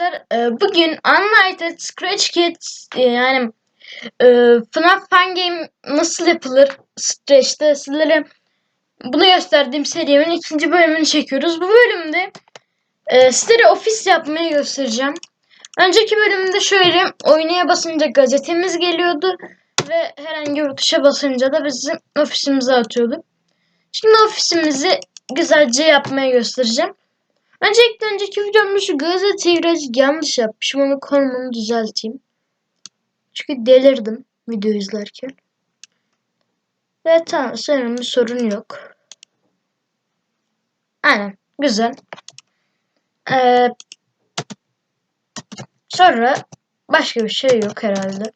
arkadaşlar e, bugün Unlighted Scratch Kids e, yani e, FNAF Fun Game nasıl yapılır Scratch'te sizlere bunu gösterdiğim serimin ikinci bölümünü çekiyoruz. Bu bölümde e, sizlere ofis yapmayı göstereceğim. Önceki bölümde şöyle oynaya basınca gazetemiz geliyordu ve herhangi bir tuşa basınca da bizim ofisimize atıyordu. Şimdi ofisimizi güzelce yapmaya göstereceğim. Öncelikle önceki videomda şu gazeteyi biraz yanlış yapmışım. Onu konumunu düzelteyim. Çünkü delirdim video izlerken. Ve tamam sanırım bir sorun yok. Aynen güzel. Ee, sonra başka bir şey yok herhalde.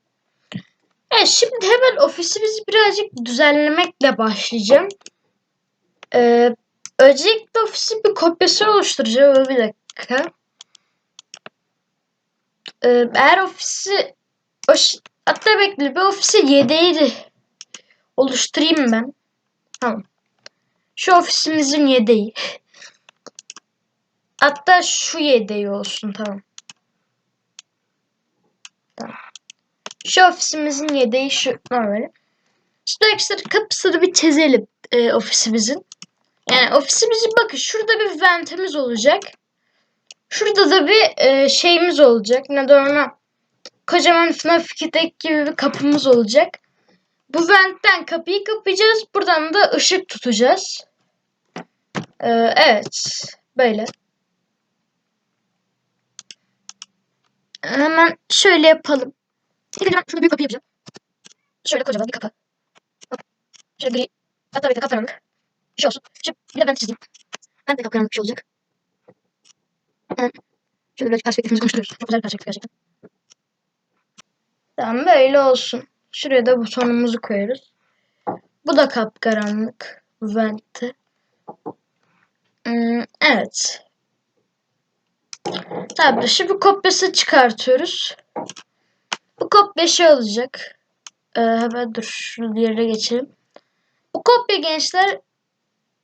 Evet şimdi hemen ofisimizi birazcık düzenlemekle başlayacağım. Ee, öncelikle ofisin bir kopyası oluşturacağım. Bir dakika. Ee, eğer ofisi hatta bekle bir ofisi yedeği de oluşturayım ben. Tamam. Şu ofisimizin yedeği. Hatta şu yedeği olsun tamam. Tamam. Şu ofisimizin yedeği şu normal. Şimdi arkadaşlar kapısını bir çizelim e, ofisimizin. Yani ofisimizin bakın şurada bir ventimiz olacak. Şurada da bir e, şeyimiz olacak. Ne de ona kocaman FNAF 2'deki gibi bir kapımız olacak. Bu ventten kapıyı kapayacağız. Buradan da ışık tutacağız. E, evet. Böyle. Hemen şöyle yapalım. Ben şurada büyük kapı yapacağım. Şöyle kocaman bir kapı. Şöyle gri. Hatta bir de kapkaranlık. Şey olsun. Şimdi bir de ben çizeyim. Ben de kapkaranlık bir şey olacak. Hemen şöyle biraz perspektifimizi konuşturuyoruz. Çok güzel bir perspektif gerçekten. Tamam böyle olsun. Şuraya da butonumuzu koyarız. Bu da kapkaranlık. Vent'te. Hmm, evet. Tabii şimdi kopyası çıkartıyoruz. Bu kopya şey olacak. Ee, hemen dur şunu diğerine geçelim. Bu kopya gençler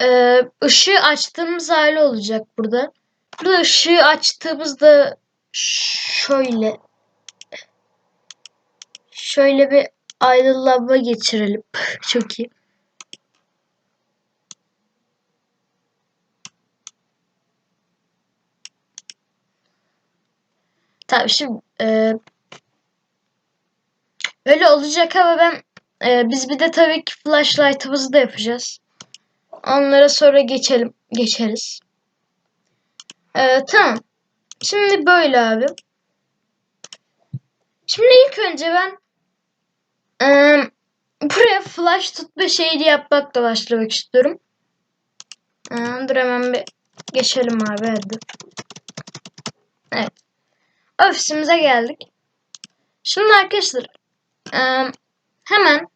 e, ışığı açtığımız hali olacak burada. Burada ışığı açtığımızda şöyle şöyle bir aydınlanma geçirelim. Çok iyi. Tabii şimdi e, öyle olacak ama ben e, biz bir de tabii ki flashlight'ımızı da yapacağız. Onlara sonra geçelim geçeriz. E, tamam. Şimdi böyle abi. Şimdi ilk önce ben e, buraya flash tutma şeyini yapmakla başlamak istiyorum. E, dur hemen bir geçelim abi hadi. Evet. Ofisimize geldik. Şimdi arkadaşlar e, hemen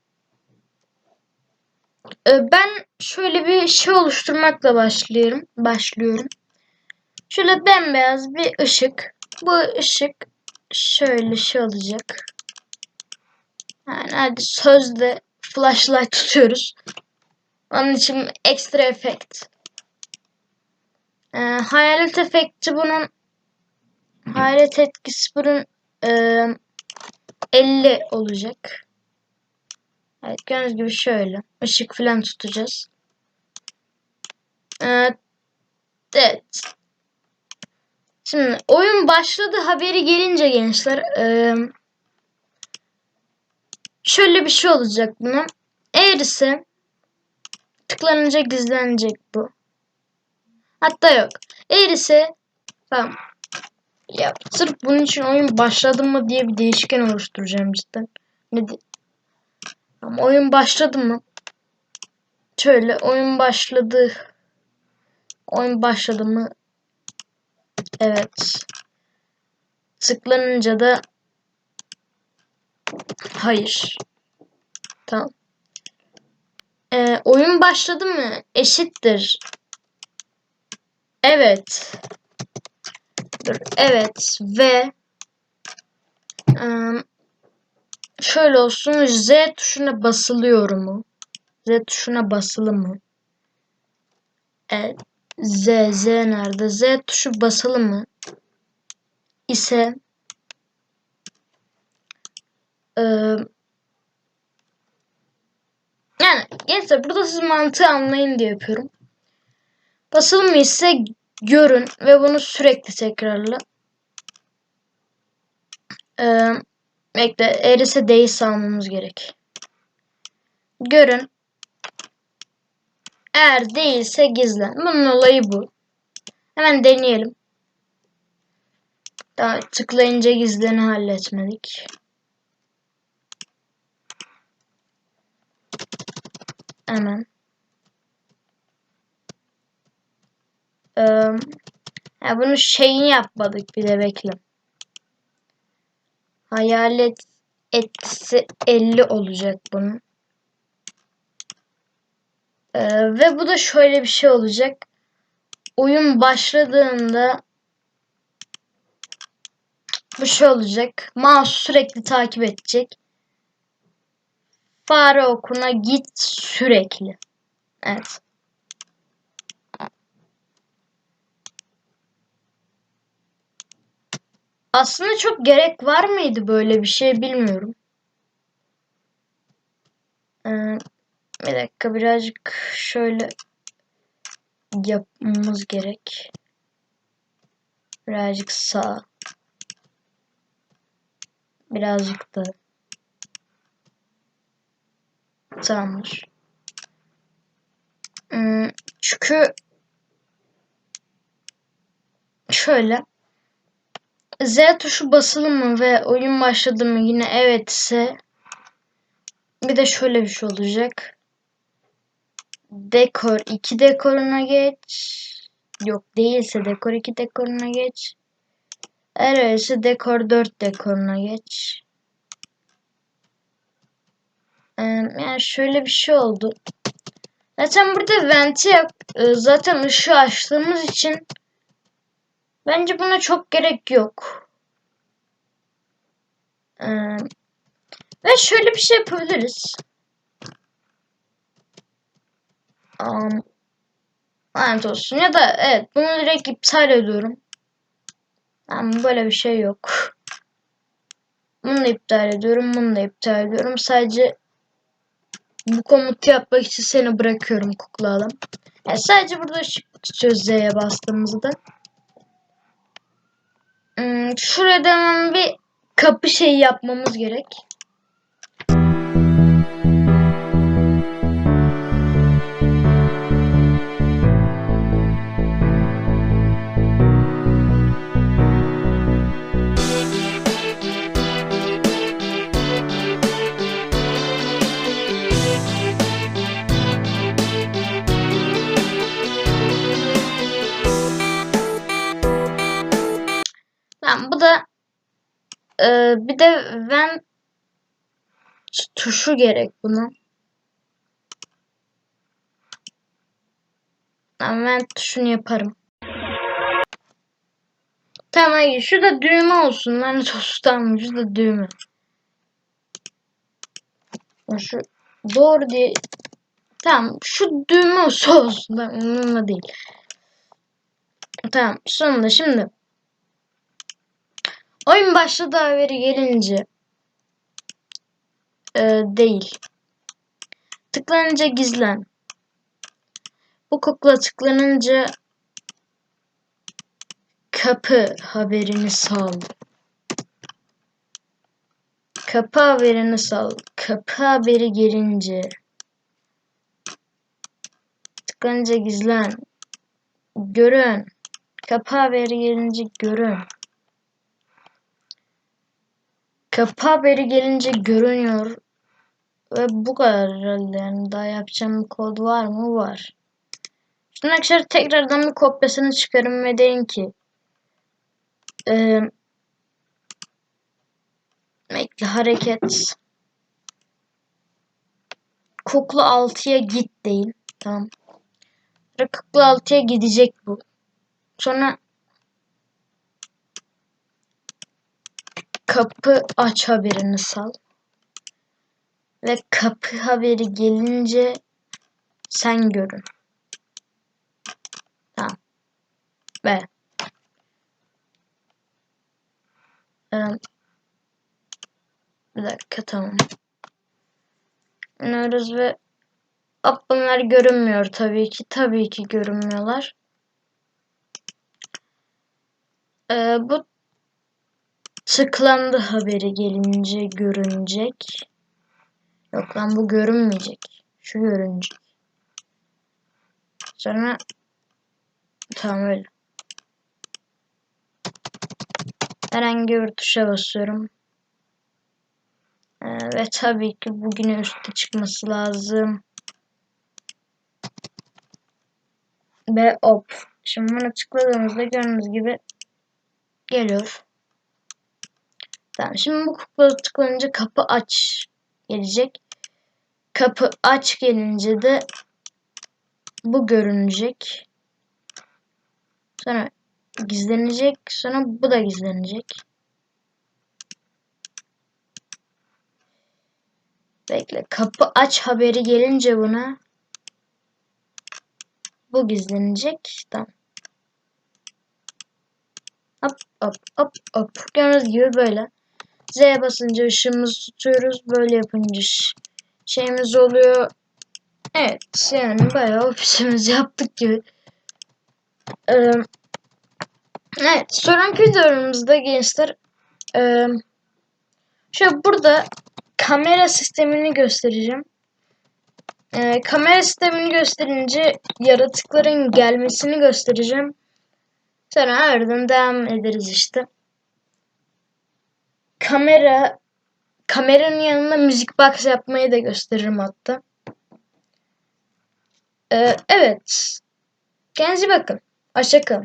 e, ben şöyle bir şey oluşturmakla başlıyorum. Başlıyorum. Şöyle bembeyaz bir ışık. Bu ışık şöyle şey olacak. Yani hadi sözde flashlight tutuyoruz. Onun için ekstra efekt. E, hayalet efekti bunun Hayalet etkisi bunun e, 50 olacak. Evet gördüğünüz gibi şöyle. Işık falan tutacağız. Evet. evet. Şimdi oyun başladı haberi gelince gençler e, şöyle bir şey olacak buna. Eğer ise tıklanınca gizlenecek bu. Hatta yok. Eğer ise tamam. Ya sırf bunun için oyun başladı mı diye bir değişken oluşturacağım cidden. Ne Ama oyun başladı mı? Şöyle oyun başladı. Oyun başladı mı? Evet. Tıklanınca da hayır. Tamam. Ee, oyun başladı mı? Eşittir. Evet. Dur, evet ve şöyle olsun Z tuşuna basılıyor mu? Z tuşuna basılı mı? Evet. Z, Z nerede? Z tuşu basılı mı? ise e, yani gençler burada siz mantığı anlayın diye yapıyorum. Basılı mı ise görün ve bunu sürekli tekrarla. Ee, bekle eğrisi değilse almamız gerek. Görün. Eğer değilse gizlen. Bunun olayı bu. Hemen deneyelim. Daha tıklayınca gizleni halletmedik. Hemen. Ee, ya bunu şeyini yapmadık bir de bekle. Hayalet etkisi 50 olacak bunun. Ee, ve bu da şöyle bir şey olacak. Oyun başladığında bu şey olacak. Mouse sürekli takip edecek. Fare okuna git sürekli. Evet. Aslında çok gerek var mıydı böyle bir şey bilmiyorum. Ee, bir dakika birazcık şöyle yapmamız gerek. Birazcık sağ. Birazcık da tamamdır. Hmm, çünkü şöyle Z tuşu basılı mı ve oyun başladı mı yine evet ise bir de şöyle bir şey olacak. Dekor 2 dekoruna geç. Yok değilse dekor 2 dekoruna geç. Eğer öyleyse dekor 4 dekoruna geç. Ee, yani şöyle bir şey oldu. Zaten burada venti yap. Ee, zaten ışığı açtığımız için bence buna çok gerek yok. Ee, ve şöyle bir şey yapabiliriz. Um, lanet olsun. Ya da evet bunu direkt iptal ediyorum. Ama böyle bir şey yok. Bunu da iptal ediyorum. Bunu da iptal ediyorum. Sadece bu komutu yapmak için seni bırakıyorum kukla adam. Yani sadece burada Z'ye bastığımızda. Hmm, şurada hemen bir kapı şeyi yapmamız gerek. Tamam bu da e, bir de vent tuşu gerek bunun. Ben vent tuşunu yaparım. Tamam hayır şurada düğme olsun. Lanet olsun tamam şurada düğme. Şu doğru diye Tamam şu düğme olsa olsun. Tamam değil. Tamam sonunda şimdi Oyun başladı haberi gelince e, değil. Tıklanınca gizlen. Bu kukla tıklanınca kapı haberini sal. Kapı haberini sal. Kapı haberi gelince tıklanınca gizlen. Görün. Kapı haberi gelince görün. Kapı haberi gelince görünüyor. Ve bu kadar herhalde yani daha yapacağım kod var mı? Var. Şimdi arkadaşlar tekrardan bir kopyasını çıkarım ve deyin ki e, bekle hareket kukla 6'ya git deyin. Tamam. Kukla 6'ya gidecek bu. Sonra kapı aç haberini sal. Ve kapı haberi gelince sen görün. Tamam. Ve ee, bir dakika tamam. İniyoruz ve Hop görünmüyor tabii ki. Tabii ki görünmüyorlar. Ee, bu tıklandı haberi gelince görünecek. Yok lan bu görünmeyecek. Şu görünecek. Sonra tamam öyle. Herhangi bir tuşa basıyorum. Ee, ve tabii ki bugün üstte çıkması lazım. Ve hop. Şimdi bunu tıkladığımızda gördüğünüz gibi geliyor. Tamam şimdi bu kukla tıklanınca kapı aç gelecek. Kapı aç gelince de bu görünecek. Sonra gizlenecek. Sonra bu da gizlenecek. Bekle. Kapı aç haberi gelince buna bu gizlenecek. Tamam. Hop hop hop hop. Gördüğünüz gibi böyle. Z'ye basınca ışığımızı tutuyoruz. Böyle yapınca şeyimiz oluyor. Evet yani bayağı ofisimizi yaptık gibi. Ee, evet sonraki videomuzda gençler e, şöyle burada kamera sistemini göstereceğim. Ee, kamera sistemini gösterince yaratıkların gelmesini göstereceğim. Sonra ardından devam ederiz işte. Kamera kameranın yanına müzik box yapmayı da gösteririm hatta. Ee, evet. Kendinize bakın. Hoşçakalın.